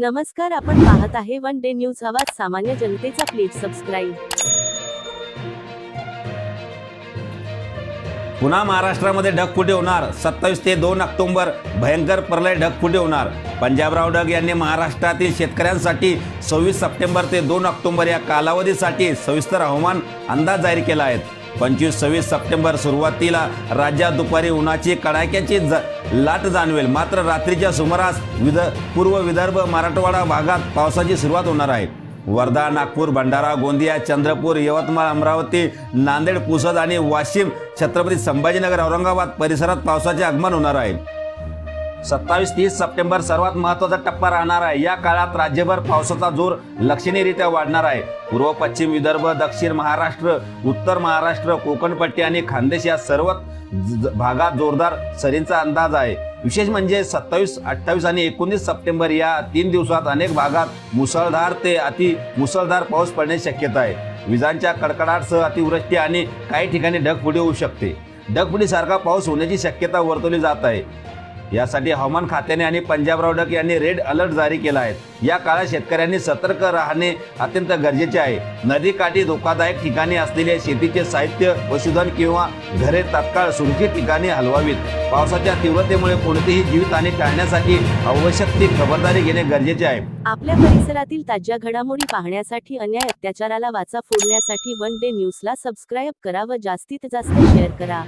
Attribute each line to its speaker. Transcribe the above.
Speaker 1: नमस्कार आपण पाहत आहे वन डे न्यूज आवाज सामान्य जनतेचा प्लीज सबस्क्राईब.
Speaker 2: पुन्हा महाराष्ट्रामध्ये ढगफुटी होणार. सत्तावीस ते दोन ऑक्टोबर भयंकर प्रलय ढगफुटी होणार. पंजाबराव ढग यांनी महाराष्ट्रातील शेतकऱ्यांसाठी सव्वीस सप्टेंबर ते दोन ऑक्टोबर या कालावधीसाठी सविस्तर हवामान अंदाज जाहीर केला आहे. पंचवीस सव्वीस सप्टेंबर सुरुवातीला राज्यात दुपारी उन्हाची कडाक्याची ज लाट जाणवेल. मात्र रात्रीच्या सुमारास विद पूर्व विदर्भ मराठवाडा भागात पावसाची सुरुवात होणार आहे. वर्धा नागपूर भंडारा गोंदिया चंद्रपूर यवतमाळ अमरावती नांदेड पुसद आणि वाशिम छत्रपती संभाजीनगर औरंगाबाद परिसरात पावसाचे आगमन होणार आहे. सत्तावीस तीस सप्टेंबर सर्वात महत्त्वाचा टप्पा राहणार आहे. या काळात राज्यभर पावसाचा जोर लक्षणीयरित्या वाढणार आहे. पूर्व पश्चिम विदर्भ दक्षिण महाराष्ट्र उत्तर महाराष्ट्र कोकणपट्टी आणि खानदेश या सर्व भागात जोरदार सरींचा अंदाज आहे. विशेष म्हणजे सत्तावीस अठ्ठावीस आणि एकोणीस सप्टेंबर या तीन दिवसात अनेक भागात मुसळधार ते अति मुसळधार पाऊस पडण्याची शक्यता आहे. विजांच्या कडकडाटसह अतिवृष्टी आणि काही ठिकाणी ढगफुटी होऊ शकते. ढगफुटीसारखा पाऊस होण्याची शक्यता वर्तवली जात आहे. यासाठी हवामान खात्याने आणि पंजाब रावडक यांनी रेड अलर्ट जारी केला आहे. या काळात शेतकऱ्यांनी सतर्क राहणे अत्यंत गरजेचे आहे. नदीकाठी धोकादायक ठिकाणी असलेले शेतीचे साहित्य पशुधन किंवा घरे तात्काळ सुरक्षित ठिकाणी हलवावीत. पावसाच्या तीव्रतेमुळे कोणतीही जीवितहानी टाळण्यासाठी आवश्यक ती खबरदारी घेणे गरजेचे आहे.
Speaker 1: आपल्या परिसरातील ताज्या घडामोडी पाहण्यासाठी अन्याय अत्याचाराला वाचा फोडण्यासाठी वन डे न्यूजला सबस्क्राईब करा व जास्तीत जास्त शेअर करा.